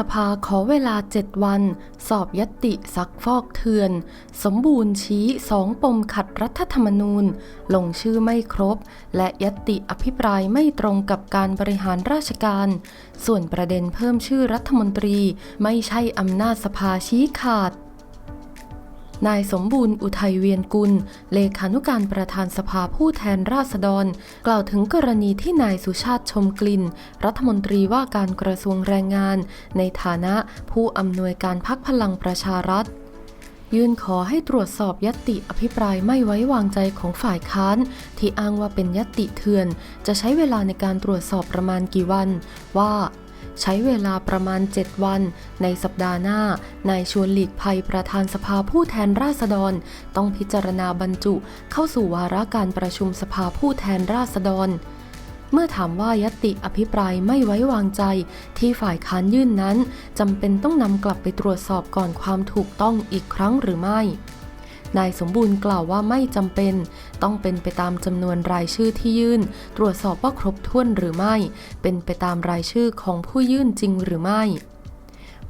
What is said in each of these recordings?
สภาขอเวลา 7 วัน สอบยติซักฟอกเทือน สมบูรณ์ชี้สองปมขัดรัฐธรรมนูญ ลงชื่อไม่ครบ และยติอภิปรายไม่ตรงกับการบริหารราชการ ส่วนประเด็นเพิ่มชื่อรัฐมนตรีไม่ใช่อำนาจสภาชี้ขาด นายสมบูรณ์อุทัยเวียนกุล เลขานุการประธานสภาผู้แทนราษฎร กล่าวถึงกรณีที่นายสุชาติชมกลิ่น รัฐมนตรีว่าการกระทรวงแรงงาน ในฐานะผู้อำนวยการพักพลังประชารัฐยื่นขอให้ตรวจสอบยตติอภิปรายไม่ไว้วางใจของฝ่ายค้าน ที่อ้างว่าเป็นยตติเถื่อน จะใช้เวลาในการตรวจสอบประมาณกี่วัน ว่า ใช้เวลาประมาณ 7 วัน ในสัปดาห์หน้านายชวนหลีกภัยประธานสภาผู้แทนราษฎร ต้องพิจารณาบรรจุ เข้าสู่วาระการประชุมสภาผู้แทนราษฎรเมื่อถามว่ายตติอภิปรายไม่ไว้วางใจที่ฝ่ายค้านยื่นนั้นจำเป็นต้องนำกลับไปตรวจสอบก่อนความถูกต้องอีกครั้งหรือไม่ นายสมบูรณ์กล่าวว่าไม่จำเป็น ต้องเป็นไปตามจำนวนรายชื่อที่ยื่น ตรวจสอบว่าครบถ้วนหรือไม่ เป็นไปตามรายชื่อของผู้ยื่นจริงหรือไม่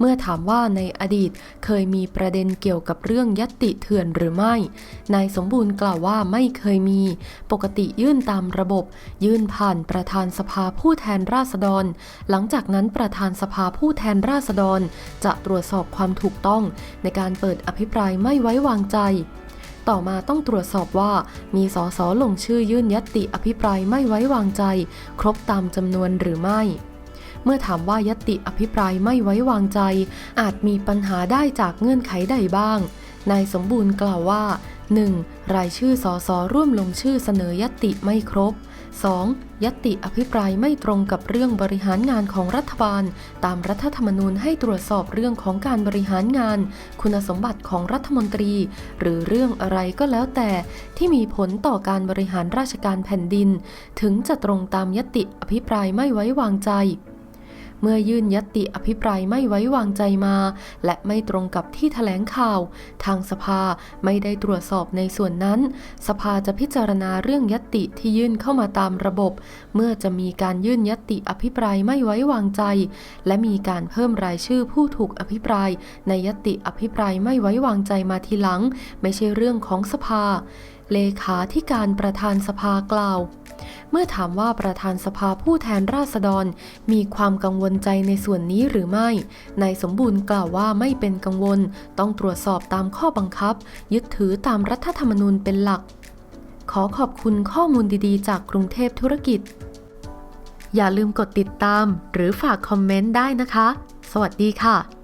เมื่อถามว่าในอดีตเคยมีประเด็นเกี่ยวกับเรื่องยัตติเถื่อนหรือไม่ นายสมบูรณ์กล่าวว่าไม่เคยมี ปกติยื่นตามระบบ ยื่นผ่านประธานสภาผู้แทนราษฎร หลังจากนั้นประธานสภาผู้แทนราษฎร จะตรวจสอบความถูกต้อง ในการเปิดอภิปรายไม่ไว้วางใจต่อมาต้องตรวจสอบว่ามีสสลงชื่อยื่นยตติอภิปรายไม่ไว้วางใจ ครบตามจำนวนหรือไม่ เมื่อถามว่ายติอภิปรายไม่ไว้วางใจ อาจมีปัญหาได้จากเงื่อนไขใดบ้าง นายสมบูรณ์กล่าวว่า 1. รายชื่อสสร่วมลงชื่อเสนอยติไม่ครบ 2. ยติอภิปรายไม่ตรงกับเรื่องบริหารงานของรัฐบาล ตามรัฐธรรมนูญให้ตรวจสอบเรื่องของการบริหารงาน คุณสมบัติของรัฐมนตรี หรือเรื่องอะไรก็แล้วแต่ที่มีผลต่อการบริหารราชการแผ่นดิน ถึงจะตรงตามยติอภิปรายไม่ไว้วางใจ เมื่อยื่นยตติอภิปรายไม่ไว้วางใจมา และไม่ตรงกับที่แถลงข่าว ทางสภาไม่ได้ตรวจสอบในส่วนนั้น สภาจะพิจารณาเรื่องยตติที่ยื่นเข้ามาตามระบบ เมื่อจะมีการยื่นยตติอภิปรายไม่ไว้วางใจ และมีการเพิ่มรายชื่อผู้ถูกอภิปราย ในยตติอภิปรายไม่ไว้วางใจมาทีหลัง ไม่ใช่เรื่องของสภา เลขาธิการประธานสภากล่าว เมื่อถามว่าประธานสภาผู้แทนราษฎร มีความกังวลใจในส่วนนี้หรือไม่ นายสมบูรณ์กล่าวว่าไม่เป็นกังวล ต้องตรวจสอบตามข้อบังคับ ยึดถือตามรัฐธรรมนูญเป็นหลัก ขอขอบคุณข้อมูลดีๆ จากกรุงเทพธุรกิจ อย่าลืมกดติดตาม หรือฝากคอมเมนต์ได้นะคะ สวัสดีค่ะ